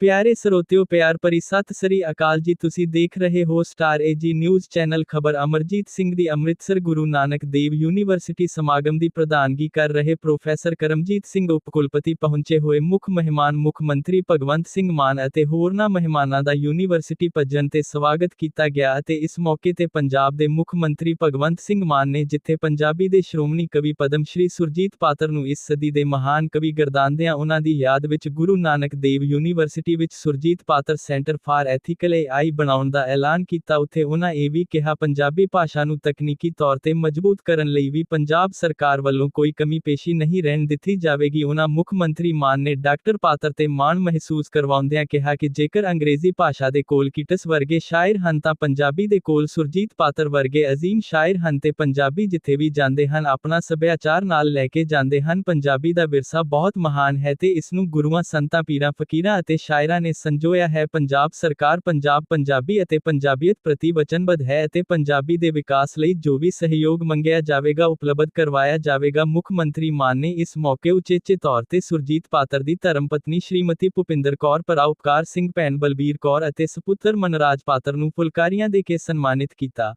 ਪਿਆਰੇ ਸਰੋਤਿਓ, ਪਿਆਰ ਭਰੀ ਸਤਿ ਸ੍ਰੀ ਅਕਾਲ ਜੀ। ਤੁਸੀਂ ਦੇਖ ਰਹੇ ਹੋ ਸਟਾਰ ਏਜੀ ਨਿਊਜ਼ ਚੈਨਲ ਖਬਰ। ਅਮਰਜੀਤ ਸਿੰਘ ਦੀ ਅੰਮ੍ਰਿਤਸਰ ਗੁਰੂ ਨਾਨਕ ਦੇਵ ਯੂਨੀਵਰਸਿਟੀ ਸਮਾਗਮ ਦੀ ਪ੍ਰਧਾਨਗੀ ਕਰ ਰਹੇ ਪ੍ਰੋਫੈਸਰ ਕਰਮਜੀਤ ਸਿੰਘ ਉਪਕੁਲਪਤੀ ਪਹੁੰਚੇ ਹੋਏ ਮੁੱਖ ਮਹਿਮਾਨ, ਮੁੱਖ ਮੰਤਰੀ ਭਗਵੰਤ ਸਿੰਘ ਮਾਨ ਅਤੇ ਹੋਰਨਾਂ ਮਹਿਮਾਨਾਂ ਦਾ ਯੂਨੀਵਰਸਿਟੀ ਭੱਜਣ ਤੇ ਸਵਾਗਤ ਕੀਤਾ ਗਿਆ ਅਤੇ ਇਸ ਮੌਕੇ ਤੇ ਪੰਜਾਬ ਦੇ ਮੁੱਖ ਮੰਤਰੀ ਭਗਵੰਤ ਸਿੰਘ ਮਾਨ ਨੇ ਜਿੱਥੇ ਪੰਜਾਬੀ ਦੇ ਸ਼੍ਰੋਮਣੀ ਕਵੀ ਪਦਮ ਸ਼੍ਰੀ ਸੁਰਜੀਤ ਪਾਤਰ ਨੂੰ ਇਸ ਸਦੀ ਦੇ ਮਹਾਨ ਕਵੀ ਗਰਦਾਨਦਿਆਂ ਉਹਨਾਂ ਦੀ ਯਾਦ ਵਿੱਚ ਗੁਰੂ ਨਾਨਕ ਦੇਵ ਯੂਨੀਵਰਸਿਟੀ ਵਿੱਚ ਸੁਰਜੀਤ ਪਾਤਰ ਸੈਂਟਰ ਫਾਰ ਐਥੀਕਲ ਏਆਈ ਬਣਾਉਣ ਦਾ ਐਲਾਨ ਕੀਤਾ, ਉੱਥੇ ਉਹਨਾਂ ਇਹ ਵੀ ਕਿਹਾ, ਪੰਜਾਬੀ ਭਾਸ਼ਾ ਨੂੰ ਤਕਨੀਕੀ ਤੌਰ ਤੇ ਮਜ਼ਬੂਤ ਕਰਨ ਲਈ ਵੀ ਪੰਜਾਬ ਸਰਕਾਰ ਵੱਲੋਂ ਕੋਈ ਕਮੀ ਪੇਸ਼ੀ ਨਹੀਂ ਰਹਿਣ ਦਿੱਤੀ ਜਾਵੇਗੀ। ਉਹਨਾਂ ਮੁੱਖ ਮੰਤਰੀ ਮਾਨ ਨੇ ਡਾਕਟਰ ਪਾਤਰ ਤੇ ਮਾਣ ਮਹਿਸੂਸ ਕਰਵਾਉਂਦਿਆਂ ਕਿਹਾ ਕਿ ਜੇਕਰ ਅੰਗਰੇਜ਼ੀ ਭਾਸ਼ਾ ਦੇ ਕੋਲ ਕਿਟਸ ਵਰਗੇ ਸ਼ਾਇਰ ਹਨ ਤਾਂ ਪੰਜਾਬੀ ਦੇ ਕੋਲ ਸੁਰਜੀਤ ਪਾਤਰ ਵਰਗੇ ਅਜ਼ੀਮ ਸ਼ਾਇਰ ਹਨ ਤੇ ਪੰਜਾਬੀ ਜਿੱਥੇ ਵੀ ਜਾਂਦੇ ਹਨ, ਆਪਣਾ ਸੱਭਿਆਚਾਰ ਨਾਲ ਲੈ ਕੇ ਜਾਂਦੇ ਹਨ। ਪੰਜਾਬੀ ਦਾ ਵਿਰਸਾ ਬਹੁਤ ਮਹਾਨ ਹੈ ਤੇ ਇਸ ਨੂੰ ਗੁਰੂਆਂ, ਸੰਤਾਂ, ਪੀਰਾਂ, ਫਕੀਰਾਂ ਅਤੇ ਸ਼ਾਇਰਾਂ ਨੇ ਸੰਜੋਇਆ ਹੈ, ਪੰਜਾਬ ਸਰਕਾਰ ਪੰਜਾਬ ਪੰਜਾਬੀ ਅਤੇ ਪੰਜਾਬੀਅਤ ਪ੍ਰਤੀ ਵਚਨਬੱਧ ਹੈ ਅਤੇ ਪੰਜਾਬੀ ਦੇ ਵਿਕਾਸ ਲਈ ਜੋ ਵੀ ਸਹਿਯੋਗ ਮੰਗਿਆ ਜਾਵੇਗਾ ਉਪਲਬਧ ਕਰਵਾਇਆ ਜਾਵੇਗਾ। ਮੁੱਖ ਮੰਤਰੀ ਮਾਨ ਨੇ ਇਸ ਮੌਕੇ ਉਚੇਚੇ ਤੌਰ ਤੇ ਸੁਰਜੀਤ ਪਾਤਰ ਦੀ ਧਰਮਪਤਨੀ ਸ਼੍ਰੀਮਤੀ ਭੁਪਿੰਦਰ ਕੌਰ ਪਰਾਉਪਕਾਰ ਸਿੰਘ, ਭੈਣ ਬਲਬੀਰ ਕੌਰ ਅਤੇ ਸੁਪੁੱਤਰ ਮਨਰਾਜ ਪਾਤਰ ਨੂੰ ਫੁਲਕਾਰੀਆਂ ਦੇ ਕੇ ਸਨਮਾਨਿਤ ਕੀਤਾ।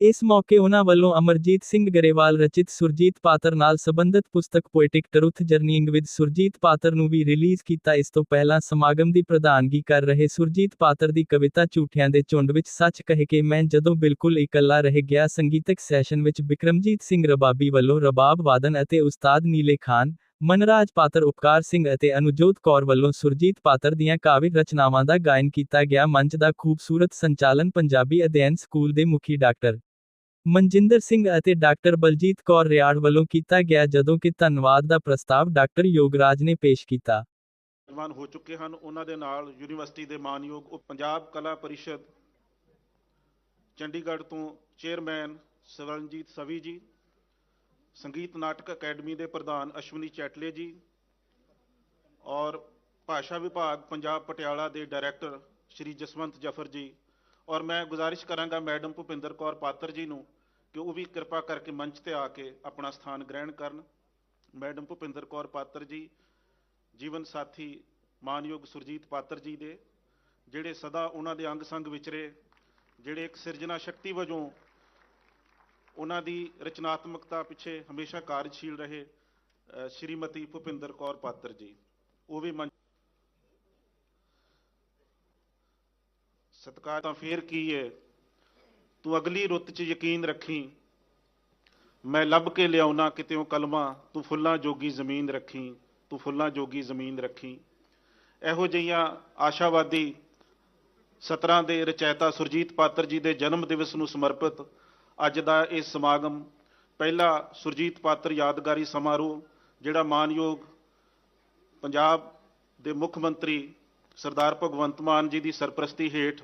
ਇਸ ਮੌਕੇ ਉਹਨਾਂ ਵੱਲੋਂ ਅਮਰਜੀਤ ਸਿੰਘ ਗਰੇਵਾਲ, ਰਚਿਤ ਸੁਰਜੀਤ ਪਾਤਰ ਨਾਲ ਸੰਬੰਧਿਤ ਪੁਸਤਕ poetic truth journeying with Surjit Patar ਨੂੰ ਵੀ ਰਿਲੀਜ਼ ਕੀਤਾ। ਇਸ ਤੋਂ ਪਹਿਲਾਂ ਸਮਾਗਮ ਦੀ ਪ੍ਰਧਾਨਗੀ ਕਰ ਰਹੇ ਸੁਰਜੀਤ ਪਾਤਰ ਦੀ ਕਵਿਤਾ ਝੂਠਿਆਂ ਦੇ ਝੁੰਡ ਵਿੱਚ ਸੱਚ ਕਹਿ ਕੇ ਮੈਂ ਜਦੋਂ ਬਿਲਕੁਲ ਇਕੱਲਾ ਰਹਿ ਗਿਆ ਸੰਗੀਤਕ ਸੈਸ਼ਨ ਵਿੱਚ ਬਿਕਰਮਜੀਤ ਸਿੰਘ ਰਬਾਬੀ ਵੱਲੋਂ ਰਬਾਬ ਵਾਦਨ ਅਤੇ ਉਸਤਾਦ ਨੀਲੇ ਖਾਨ ਮਨਰਾਜ ਪਾਤਰ ਉਪਕਾਰ ਸਿੰਘ ਅਤੇ ਅਨੁਜੋਤ ਕੌਰ ਵੱਲੋਂ ਸੁਰਜੀਤ ਪਾਤਰ ਦੀਆਂ ਕਾਵਿਕ ਰਚਨਾਵਾਂ ਦਾ ਗਾਇਨ ਕੀਤਾ ਗਿਆ ਮੰਚ ਦਾ ਖੂਬਸੂਰਤ ਸੰਚਾਲਨ ਪੰਜਾਬੀ ਅਧਿਐਨ ਸਕੂਲ ਦੇ ਮੁਖੀ ਡਾਕਟਰ ਮਨਜਿੰਦਰ ਸਿੰਘ ਅਤੇ ਡਾਕਟਰ ਬਲਜੀਤ ਕੌਰ ਰਿਆੜ ਵੱਲੋਂ ਕੀਤਾ ਗਿਆ ਜਦੋਂ ਕਿ ਧੰਨਵਾਦ ਦਾ ਪ੍ਰਸਤਾਵ ਡਾਕਟਰ ਯੋਗਰਾਜ ਨੇ ਪੇਸ਼ ਕੀਤਾ। ਨੌਜਵਾਨ ਹੋ ਚੁੱਕੇ ਹਨ। ਉਹਨਾਂ ਦੇ ਨਾਲ ਯੂਨੀਵਰਸਿਟੀ ਦੇ ਮਾਨਯੋਗ ਉਪ ਪੰਜਾਬ ਕਲਾ ਪਰਿਸ਼ਦ ਚੰਡੀਗੜ੍ਹ ਤੋਂ ਚੇਅਰਮੈਨ ਸਵਰਨਜੀਤ ਸਵੀ ਜੀ ਸੰਗੀਤ ਨਾਟਕ ਅਕੈਡਮੀ ਦੇ ਪ੍ਰਧਾਨ ਅਸ਼ਵਨੀ ਚੈਟਲੇ ਜੀ ਔਰ ਭਾਸ਼ਾ ਵਿਭਾਗ ਪੰਜਾਬ ਪਟਿਆਲਾ ਦੇ ਡਾਇਰੈਕਟਰ ਸ਼੍ਰੀ ਜਸਵੰਤ ਜਫਰ ਜੀ। ਔਰ ਮੈਂ ਗੁਜ਼ਾਰਿਸ਼ ਕਰਾਂਗਾ ਮੈਡਮ ਭੁਪਿੰਦਰ ਕੌਰ ਪਾਤਰ ਜੀ ਨੂੰ ਕਿ ਉਹ ਵੀ ਕਿਰਪਾ ਕਰਕੇ ਮੰਚ ਤੇ ਆ ਕੇ ਆਪਣਾ ਸਥਾਨ ਗ੍ਰਹਿਣ ਕਰਨ। ਮੈਡਮ ਭੁਪਿੰਦਰ ਕੌਰ ਪਾਤਰ ਜੀ, ਜੀਵਨ ਸਾਥੀ ਮਾਨਯੋਗ ਸੁਰਜੀਤ ਪਾਤਰ ਜੀ ਦੇ, ਜਿਹੜੇ ਸਦਾ ਉਹਨਾਂ ਦੇ ਅੰਗ ਸੰਗ ਵਿਚਰੇ, ਜਿਹੜੇ ਇੱਕ ਸਿਰਜਣਾ ਸ਼ਕਤੀ ਵਜੋਂ ਉਹਨਾਂ ਦੀ ਰਚਨਾਤਮਕਤਾ ਪਿੱਛੇ ਹਮੇਸ਼ਾ ਕਾਰਜਸ਼ੀਲ ਰਹੇ ਅ, ਸ਼੍ਰੀਮਤੀ ਭੁਪਿੰਦਰ ਕੌਰ ਪਾਤਰ ਜੀ। ਉਹ ਵੀ ਮੰਚ ਸਤਿਕਾਰ ਤਾਂ ਫੇਰ ਕੀ ਹੈ ਤੂੰ ਅਗਲੀ ਰੁੱਤ 'ਚ ਯਕੀਨ ਰੱਖੀ। ਮੈਂ ਲੱਭ ਕੇ ਲਿਆਉਣਾ ਕਿਤੇੋਂ ਕਲਮਾ ਤੂੰ ਫੁੱਲਾਂ ਜੋਗੀ ਜ਼ਮੀਨ ਰੱਖੀ ਤੂੰ ਫੁੱਲਾਂ ਜੋਗੀ ਜ਼ਮੀਨ ਰੱਖੀ। ਇਹੋ ਜਿਹੀਆਂ ਆਸ਼ਾਵਾਦੀ ਸਤਰਾਂ ਦੇ ਰਚੈਤਾ ਸੁਰਜੀਤ ਪਾਤਰ ਜੀ ਦੇ ਜਨਮ ਦਿਵਸ ਨੂੰ ਸਮਰਪਿਤ ਅੱਜ ਦਾ ਇਹ ਸਮਾਗਮ ਪਹਿਲਾ ਸੁਰਜੀਤ ਪਾਤਰ ਯਾਦਗਾਰੀ ਸਮਾਰੋਹ, ਜਿਹੜਾ ਮਾਨਯੋਗ ਪੰਜਾਬ ਦੇ ਮੁੱਖ ਮੰਤਰੀ ਸਰਦਾਰ ਭਗਵੰਤ ਮਾਨ ਜੀ ਦੀ ਸਰਪ੍ਰਸਤੀ ਹੇਠ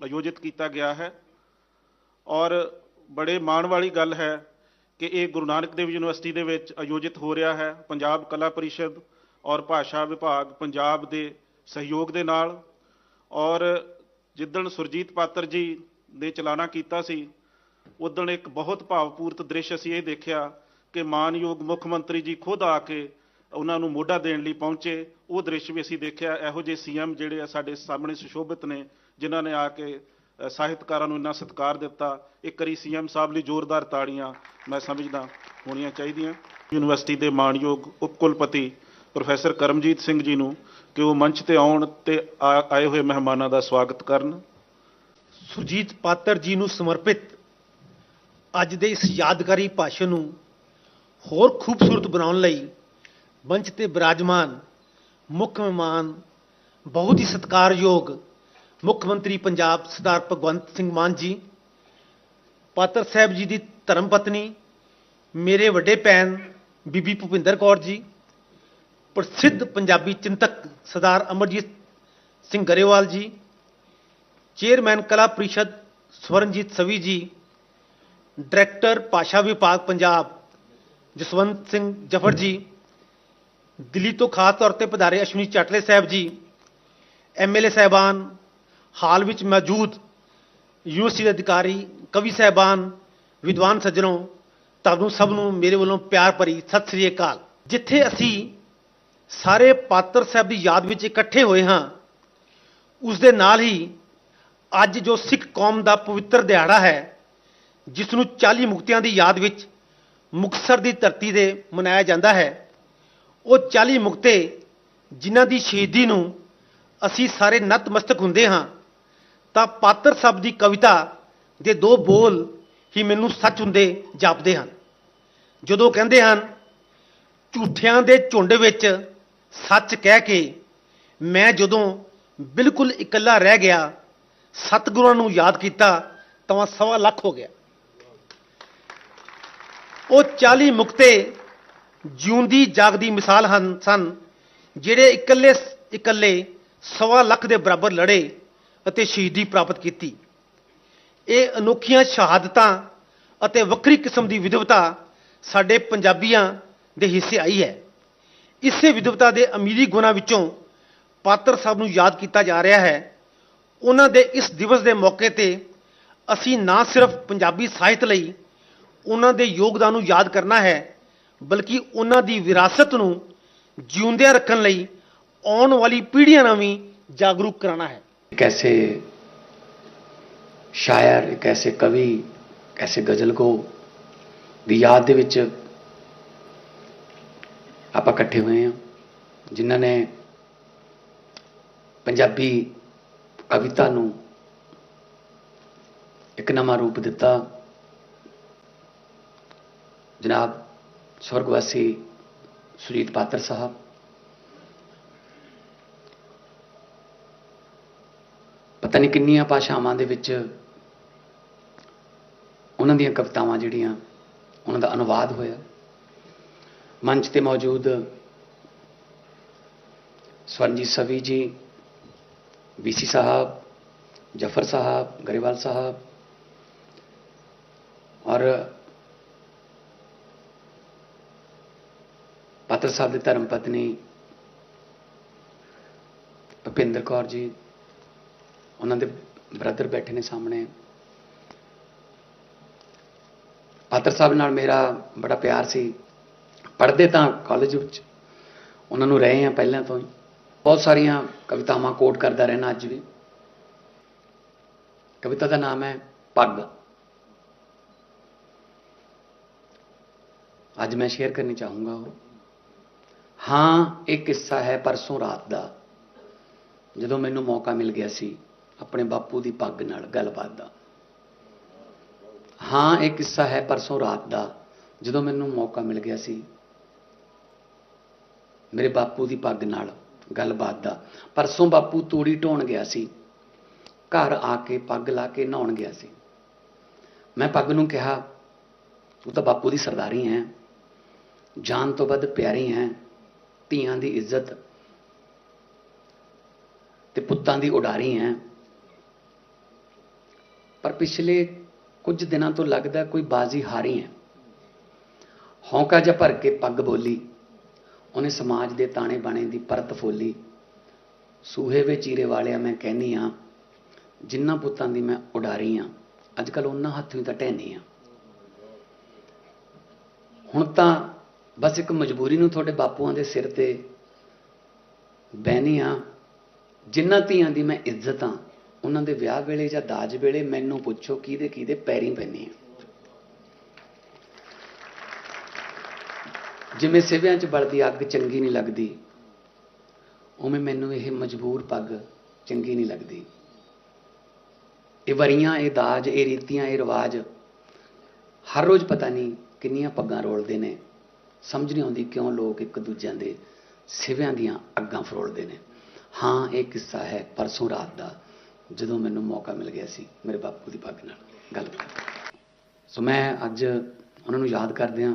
ਆਯੋਜਿਤ ਕੀਤਾ ਗਿਆ ਹੈ। ਔਰ ਬੜੇ ਮਾਣ ਵਾਲੀ ਗੱਲ ਹੈ ਕਿ ਇਹ ਗੁਰੂ ਨਾਨਕ ਦੇਵ ਯੂਨੀਵਰਸਿਟੀ ਦੇ ਵਿੱਚ ਆਯੋਜਿਤ ਹੋ ਰਿਹਾ ਹੈ। ਪੰਜਾਬ ਕਲਾ ਪਰਿਸ਼ਦ ਔਰ ਭਾਸ਼ਾ ਵਿਭਾਗ ਪੰਜਾਬ ਦੇ ਸਹਿਯੋਗ ਦੇ ਨਾਲ। ਔਰ ਜਿੱਦਣ ਸੁਰਜੀਤ ਪਾਤਰ ਜੀ ਨੇ ਚਲਾਣਾ ਕੀਤਾ ਸੀ ਉਦਣ ਇੱਕ ਬਹੁਤ ਭਾਵਪੂਰਤ ਦ੍ਰਿਸ਼ ਅਸੀਂ ਇਹ ਦੇਖਿਆ ਕਿ ਮਾਨਯੋਗ ਮੁੱਖ ਮੰਤਰੀ ਜੀ ਖੁਦ ਆ ਕੇ ਉਹਨਾਂ ਨੂੰ ਮੋਢਾ ਦੇਣ ਲਈ ਪਹੁੰਚੇ। ਉਹ ਦ੍ਰਿਸ਼ ਵੀ ਅਸੀਂ ਦੇਖਿਆ, ਇਹੋ ਜਿਹੇ ਸੀਐਮ ਜਿਹੜੇ ਆ ਸਾਡੇ ਸਾਹਮਣੇ ਸੁਸ਼ੋਭਿਤ ਨੇ, ਜਿਨ੍ਹਾਂ ਨੇ ਆ ਕੇ ਸਾਹਿਤਕਾਰਾਂ ਨੂੰ ਇੰਨਾ ਸਤਿਕਾਰ ਦਿੱਤਾ। ਇੱਕ ਵਾਰੀ ਸੀਐਮ ਸਾਹਿਬ ਲਈ ਜ਼ੋਰਦਾਰ ਤਾੜੀਆਂ ਮੈਂ ਸਮਝਦਾ ਹੋਣੀਆਂ ਚਾਹੀਦੀਆਂ। ਯੂਨੀਵਰਸਿਟੀ ਦੇ ਮਾਣਯੋਗ ਉਪ ਕੁਲਪਤੀ ਪ੍ਰੋਫੈਸਰ ਕਰਮਜੀਤ ਸਿੰਘ ਜੀ ਨੂੰ ਕਿ ਉਹ ਮੰਚ ਤੇ ਆਉਣ ਤੇ ਆਏ ਹੋਏ ਮਹਿਮਾਨਾਂ ਦਾ ਸਵਾਗਤ ਕਰਨ। ਸੁਰਜੀਤ ਪਾਤਰ ਜੀ ਨੂੰ ਸਮਰਪਿਤ ਅੱਜ ਦੇ ਇਸ ਯਾਦਗਾਰੀ ਭਾਸ਼ਣ ਨੂੰ ਹੋਰ ਖੂਬਸੂਰਤ ਬਣਾਉਣ ਲਈ ਮੰਚ ਤੇ ਬਿਰਾਜਮਾਨ, ਮੁੱਖ ਮਹਿਮਾਨ, ਬਹੁਤ ਹੀ ਸਤਿਕਾਰਯੋਗ ਮੁੱਖ ਮੰਤਰੀ ਪੰਜਾਬ ਸਰਦਾਰ ਭਗਵੰਤ ਸਿੰਘ ਮਾਨ ਜੀ, ਪਾਤਰ ਸਾਹਿਬ ਜੀ ਦੀ ਧਰਮ ਪਤਨੀ, ਮੇਰੇ ਵੱਡੇ ਭੈਣ ਬੀਬੀ ਭੁਪਿੰਦਰ ਕੌਰ ਜੀ, ਪ੍ਰਸਿੱਧ ਪੰਜਾਬੀ ਚਿੰਤਕ ਸਰਦਾਰ ਅਮਰਜੀਤ ਸਿੰਘ ਗਰੇਵਾਲ ਜੀ, ਚੇਅਰਮੈਨ ਕਲਾ ਪ੍ਰੀਸ਼ਦ ਸਵਰਨਜੀਤ ਸਵੀ ਜੀ ਡਾਇਰੈਕਟਰ ਭਾਸ਼ਾ ਵਿਭਾਗ ਪੰਜਾਬ, ਜਸਵੰਤ ਸਿੰਘ ਜਫਰ ਜੀ, ਦਿੱਲੀ ਤੋਂ ਖਾਸ ਤੌਰ ਤੇ ਪਧਾਰੇ ਅਸ਼ਵਨੀ ਚਾਟਲੇ ਸਾਹਿਬ ਜੀ ਐਮਐਲਏ ਸਾਹਿਬਾਨ, ਹਾਲ ਵਿੱਚ ਮੌਜੂਦ ਯੂਨੀਵਰਸਿਟੀ ਦੇ ਅਧਿਕਾਰੀ, ਕਵੀ ਸਾਹਿਬਾਨ, ਵਿਦਵਾਨ ਸੱਜਣੋ, ਤੁਹਾਨੂੰ ਸਭ ਨੂੰ ਮੇਰੇ ਵੱਲੋਂ ਪਿਆਰ ਭਰੀ ਸਤਿ ਸ੍ਰੀ ਅਕਾਲ। ਜਿੱਥੇ ਅਸੀਂ ਸਾਰੇ ਪਾਤਰ ਸਾਹਿਬ ਦੀ ਯਾਦ ਵਿੱਚ ਇਕੱਠੇ ਹੋਏ ਹਾਂ, ਉਸ ਦੇ ਨਾਲ ਹੀ ਅੱਜ ਜੋ ਸਿੱਖ ਕੌਮ ਦਾ ਪਵਿੱਤਰ ਦਿਹਾੜਾ ਹੈ ਜਿਸ ਨੂੰ 40 ਮੁਕਤਿਆਂ ਦੀ ਯਾਦ ਵਿੱਚ ਮੁਕਤਸਰ ਦੀ ਧਰਤੀ ਤੇ ਮਨਾਇਆ ਜਾਂਦਾ ਹੈ, ਉਹ 40 ਮੁਕਤੇ ਜਿਨ੍ਹਾਂ ਦੀ ਸ਼ਹੀਦੀ ਨੂੰ ਅਸੀਂ ਸਾਰੇ ਨਤਮਸਤਕ ਹੁੰਦੇ ਹਾਂ, ਤਾਂ ਪਾਤਰ ਸਾਹਿਬ ਦੀ ਕਵਿਤਾ ਦੇ ਦੋ ਬੋਲ ਹੀ ਮੈਨੂੰ ਸੱਚ ਹੁੰਦੇ ਜਾਪਦੇ ਹਨ। ਜਦੋਂ ਕਹਿੰਦੇ ਹਨ, ਝੂਠਿਆਂ ਦੇ ਝੁੰਡ ਵਿੱਚ ਸੱਚ ਕਹਿ ਕੇ ਮੈਂ ਜਦੋਂ ਬਿਲਕੁਲ ਇਕੱਲਾ ਰਹਿ ਗਿਆ, ਸਤਿਗੁਰਾਂ ਨੂੰ ਯਾਦ ਕੀਤਾ, ਤਾਂ ਸਵਾ ਲੱਖ ਹੋ ਗਿਆ। ਉਹ 40 ਮੁਕਤੇ ਜਿਉਂਦੀ ਜਾਗਦੀ ਮਿਸਾਲ ਹਨ, ਸਨ, ਜਿਹੜੇ ਇਕੱਲੇ ਇਕੱਲੇ ਸਵਾ ਲੱਖ ਦੇ ਬਰਾਬਰ ਲੜੇ ਅਤੇ ਸ਼ਹੀਦੀ ਪ੍ਰਾਪਤ ਕੀਤੀ। ਇਹ ਅਨੋਖੀਆਂ ਸ਼ਹਾਦਤਾਂ ਅਤੇ ਵੱਖਰੀ ਕਿਸਮ ਦੀ ਵਿਦਵਤਾ ਸਾਡੇ ਪੰਜਾਬੀਆਂ ਦੇ ਹਿੱਸੇ ਆਈ ਹੈ। ਇਸੇ ਵਿਦਵਤਾ ਦੇ ਅਮੀਰੀ ਗੁਣਾ ਵਿੱਚੋਂ ਪਾਤਰ ਸਾਹਿਬ ਨੂੰ ਯਾਦ ਕੀਤਾ ਜਾ ਰਿਹਾ ਹੈ। ਉਹਨਾਂ ਦੇ ਇਸ ਦਿਵਸ ਦੇ ਮੌਕੇ ਤੇ ਅਸੀਂ ਨਾ ਸਿਰਫ ਪੰਜਾਬੀ ਸਾਹਿਤ ਲਈ ਉਹਨਾਂ ਦੇ ਯੋਗਦਾਨ ਨੂੰ ਯਾਦ ਕਰਨਾ ਹੈ, ਬਲਕਿ ਉਹਨਾਂ ਦੀ ਵਿਰਾਸਤ ਨੂੰ ਜਿਉਂਦਿਆਂ ਰੱਖਣ ਲਈ ਆਉਣ ਵਾਲੀ ਪੀੜ੍ਹੀਆਂ ਨੂੰ ਵੀ ਜਾਗਰੂਕ ਕਰਾਉਣਾ ਹੈ। कैसे ਸ਼ਾਇਰ, ਇੱਕ ਐਸੇ ਕਵੀ, ਇੱਕ ਐਸੇ ਗਜ਼ਲਗੋ ਦੀ ਯਾਦ ਦੇ ਵਿੱਚ ਆਪਾਂ ਇਕੱਠੇ ਹੋਏ ਹਾਂ, ਜਿਨ੍ਹਾਂ ਨੇ ਪੰਜਾਬੀ ਕਵਿਤਾ ਨੂੰ ਇੱਕ ਨਵਾਂ ਰੂਪ ਦਿੱਤਾ। ਜਨਾਬ, ਸਵਰਗਵਾਸੀ ਸੁਰਜੀਤ ਪਾਤਰ ਸਾਹਿਬ। ਪਤਾ ਨਹੀਂ ਕਿੰਨੀਆਂ ਭਾਸ਼ਾਵਾਂ ਦੇ ਵਿੱਚ ਉਹਨਾਂ ਦੀਆਂ ਕਵਿਤਾਵਾਂ ਜਿਹੜੀਆਂ ਉਹਨਾਂ ਦਾ ਅਨੁਵਾਦ ਹੋਇਆ। ਮੰਚ ਤੇ ਮੌਜੂਦ ਸਵਰਨਜੀਤ ਸਵੀ ਜੀ ਵੀਸੀ ਸਾਹਿਬ, ਜਫਰ ਸਾਹਿਬ, ਗਰੇਵਾਲ ਸਾਹਿਬ ਔਰ ਪਾਤਰ ਸਾਹਿਬ ਦੇ ਧਰਮ ਪਤਨੀ ਭੁਪਿੰਦਰ ਕੌਰ ਜੀ, ਉਹਨਾਂ ਦੇ ਬ੍ਰਦਰ ਬੈਠੇ ਨੇ ਸਾਹਮਣੇ। ਪਾਤਰ ਸਾਹਿਬ ਨਾਲ ਮੇਰਾ ਬੜਾ ਪਿਆਰ ਸੀ। ਪੜ੍ਹਦੇ ਤਾਂ ਕਾਲਜ ਵਿੱਚ ਉਹਨਾਂ ਨੂੰ ਰਹੇ ਆ ਪਹਿਲਾਂ ਤੋਂ ਹੀ। ਬਹੁਤ ਸਾਰੀਆਂ ਕਵਿਤਾਵਾਂ ਕੋਟ ਕਰਦਾ ਰਹਿਣਾ ਅੱਜ ਵੀ। ਕਵਿਤਾ ਦਾ ਨਾਮ ਹੈ ਪੱਗ। ਅੱਜ ਮੈਂ ਸ਼ੇਅਰ ਕਰਨੀ ਚਾਹੂੰਗਾ ਉਹ। ਹਾਂ, ਇਹ ਕਿੱਸਾ ਹੈ ਪਰਸੋਂ ਰਾਤ ਦਾ। ਜਦੋਂ ਮੈਨੂੰ ਮੌਕਾ ਮਿਲ ਗਿਆ ਸੀ ਆਪਣੇ ਬਾਪੂ ਦੀ ਪੱਗ ਨਾਲ ਗੱਲਬਾਤ ਦਾ। ਹਾਂ, ਇਹ ਕਿੱਸਾ ਹੈ ਪਰਸੋਂ ਰਾਤ ਦਾ, ਜਦੋਂ ਮੈਨੂੰ ਮੌਕਾ ਮਿਲ ਗਿਆ ਸੀ ਮੇਰੇ ਬਾਪੂ ਦੀ ਪੱਗ ਨਾਲ ਗੱਲਬਾਤ ਦਾ। ਪਰਸੋਂ ਬਾਪੂ ਤੂੜੀ ਢੋਣ ਗਿਆ ਸੀ। ਘਰ ਆ ਕੇ ਪੱਗ ਲਾ ਕੇ ਨਹਾਉਣ ਗਿਆ ਸੀ। ਮੈਂ ਪੱਗ ਨੂੰ ਕਿਹਾ, ਤੂੰ ਤਾਂ ਬਾਪੂ ਦੀ ਸਰਦਾਰੀ ਹੈ। ਜਾਨ ਤੋਂ ਵੱਧ ਪਿਆਰੀ ਹੈ। ਧੀਆਂ ਦੀ ਇੱਜ਼ਤ ਤੇ ਪੁੱਤਾਂ ਦੀ ਉਡਾਰੀ ਹੈ। ਪਰ ਪਿਛਲੇ ਕੁਝ ਦਿਨਾਂ ਤੋਂ ਲੱਗਦਾ ਕੋਈ ਬਾਜ਼ੀ ਹਾਰੀ ਹੈ। ਹੌਂਕਾ ਜਿਹਾ ਭਰ ਕੇ ਪੱਗ ਬੋਲੀ। ਉਹਨੇ ਸਮਾਜ ਦੇ ਤਾਣੇ ਬਾਣੇ ਦੀ ਪਰਤ ਫੋਲੀ। ਸੂਹੇ ਵੇ ਚੀਰੇ ਵਾਲਿਆ ਮੈਂ ਕਹਿਨੀ ਆ ਜਿੰਨਾ ਪੁੱਤਾਂ ਦੀ ਮੈਂ ਉਡਾਰੀ ਆ ਅੱਜ ਕੱਲ ਉਹਨਾਂ ਹੱਥੋਂ ਹੀ ਤਾਂ ਢਹਿਨੀ ਆ ਹੁਣ ਤਾਂ ਬਸ ਇੱਕ ਮਜਬੂਰੀ ਨੂੰ ਤੁਹਾਡੇ ਬਾਪੂਆਂ ਦੇ ਸਿਰ ਤੇ ਬਹਿਨੀ ਆ। ਜਿਨ੍ਹਾਂ ਧੀਆਂ ਦੀ ਮੈਂ ਇੱਜ਼ਤ ਆ, ਉਹਨਾਂ ਦੇ ਵਿਆਹ ਵੇਲੇ ਜਾਂ ਦਾਜ ਵੇਲੇ ਮੈਨੂੰ ਪੁੱਛੋ ਕਿਹਦੇ ਕਿਹਦੇ ਪੈਰੀਂ ਪੈਣੀ ਆ। ਜਿਵੇਂ ਸਿਵਿਆਂ 'ਚ ਬਲਦੀ ਅੱਗ ਚੰਗੀ ਨਹੀਂ ਲੱਗਦੀ, ਉਵੇਂ ਮੈਨੂੰ ਇਹ ਮਜਬੂਰ ਪੱਗ ਚੰਗੀ ਨਹੀਂ ਲੱਗਦੀ। ਇਹ ਵਰੀਆਂ, ਇਹ ਦਾਜ, ਇਹ ਰੀਤੀਆਂ, ਇਹ ਰਿਵਾਜ ਹਰ ਰੋਜ਼ ਪਤਾ ਨਹੀਂ ਕਿੰਨੀਆਂ ਪੱਗਾਂ ਰੋਲਦੇ ਨੇ। ਸਮਝ ਨਹੀਂ ਆਉਂਦੀ ਕਿਉਂ ਲੋਕ ਇੱਕ ਦੂਜਿਆਂ ਦੇ ਸਿਵਿਆਂ ਦੀਆਂ ਅੱਗਾਂ ਫਰੋਲਦੇ ਨੇ। ਹਾਂ, ਇਹ ਕਿੱਸਾ ਹੈ ਪਰਸੋਂ ਰਾਤ ਦਾ, ਜਦੋਂ ਮੈਨੂੰ ਮੌਕਾ ਮਿਲ ਗਿਆ ਸੀ ਮੇਰੇ ਬਾਪੂ ਦੀ ਪੱਗ ਨਾਲ ਗੱਲ ਕਰਨ। ਸੋ ਮੈਂ ਅੱਜ ਉਹਨਾਂ ਨੂੰ ਯਾਦ ਕਰਦਿਆਂ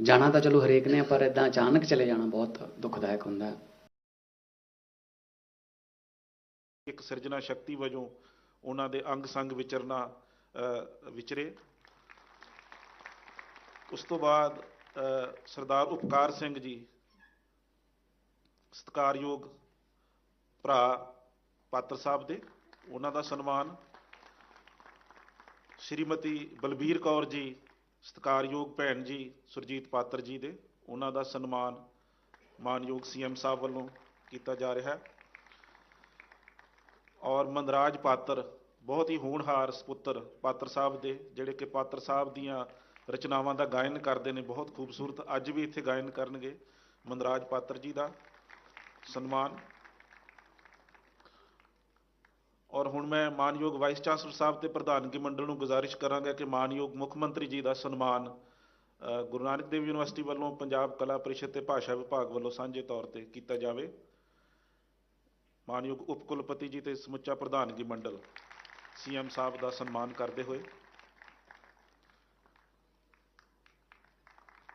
ਜਾਣਾ ਤਾਂ ਚਲੋ ਹਰੇਕ ਨੇ, ਪਰ ਇਦਾਂ ਅਚਾਨਕ ਚਲੇ ਜਾਣਾ ਬਹੁਤ ਦੁਖਦਾਇਕ ਹੁੰਦਾ। ਹੈ ਇੱਕ ਸਿਰਜਣਾ ਸ਼ਕਤੀ ਵਜੋਂ ਉਹਨਾਂ ਦੇ ਅੰਗ ਸੰਗ ਵਿਚਰਨਾ ਵਿਚਰੇ। ਉਸ ਤੋਂ ਬਾਅਦ ਸਰਦਾਰ ਉਪਕਾਰ ਸਿੰਘ ਜੀ, ਸਤਿਕਾਰਯੋਗ ਭਰਾ ਪਾਤਰ ਸਾਹਿਬ ਦੇ, ਉਹਨਾਂ ਦਾ ਸਨਮਾਨ। ਸ਼੍ਰੀਮਤੀ ਬਲਬੀਰ ਕੌਰ ਜੀ, ਸਤਿਕਾਰਯੋਗ ਭੈਣ ਜੀ, ਸੁਰਜੀਤ ਪਾਤਰ ਜੀ ਦੇ, ਉਹਨਾਂ ਦਾ ਸਨਮਾਨ ਮਾਨਯੋਗ ਸੀਐਮ ਸਾਹਿਬ ਵੱਲੋਂ ਕੀਤਾ ਜਾ ਰਿਹਾ ਹੈ। ਔਰ ਮਨਰਾਜ ਪਾਤਰ, ਬਹੁਤ ਹੀ ਹੋਣਹਾਰ ਸਪੁੱਤਰ ਪਾਤਰ ਸਾਹਿਬ ਦੇ, ਜਿਹੜੇ ਕਿ ਪਾਤਰ ਸਾਹਿਬ ਦੀਆਂ ਰਚਨਾਵਾਂ ਦਾ ਗਾਇਨ ਕਰਦੇ ਨੇ ਬਹੁਤ ਖੂਬਸੂਰਤ। ਅੱਜ ਵੀ ਇੱਥੇ ਗਾਇਨ ਕਰਨਗੇ ਮਨਰਾਜ ਪਾਤਰ ਜੀ ਦਾ ਸਨਮਾਨ। ਔਰ ਹੁਣ ਮੈਂ ਮਾਨਯੋਗ ਵਾਈਸ ਚਾਂਸਲਰ ਸਾਹਿਬ ਤੇ ਪ੍ਰਧਾਨਗੀ ਮੰਡਲ ਨੂੰ ਗੁਜ਼ਾਰਿਸ਼ ਕਰਾਂਗਾ ਕਿ ਮਾਨਯੋਗ ਮੁੱਖ ਮੰਤਰੀ ਜੀ ਦਾ ਸਨਮਾਨ ਗੁਰੂ ਨਾਨਕ ਦੇਵ ਯੂਨੀਵਰਸਿਟੀ ਵੱਲੋਂ ਪੰਜਾਬ ਕਲਾ ਪਰਿਸ਼ਦ ਤੇ ਭਾਸ਼ਾ ਵਿਭਾਗ ਵੱਲੋਂ ਸਾਂਝੇ ਤੌਰ ਤੇ ਕੀਤਾ ਜਾਵੇ। ਮਾਨਯੋਗ ਉਪ ਕੁਲਪਤੀ ਜੀ ਤੇ ਸਮੁੱਚਾ ਪ੍ਰਧਾਨਗੀ ਮੰਡਲ ਸੀਐਮ ਸਾਹਿਬ ਦਾ ਸਨਮਾਨ ਕਰਦੇ ਹੋਏ।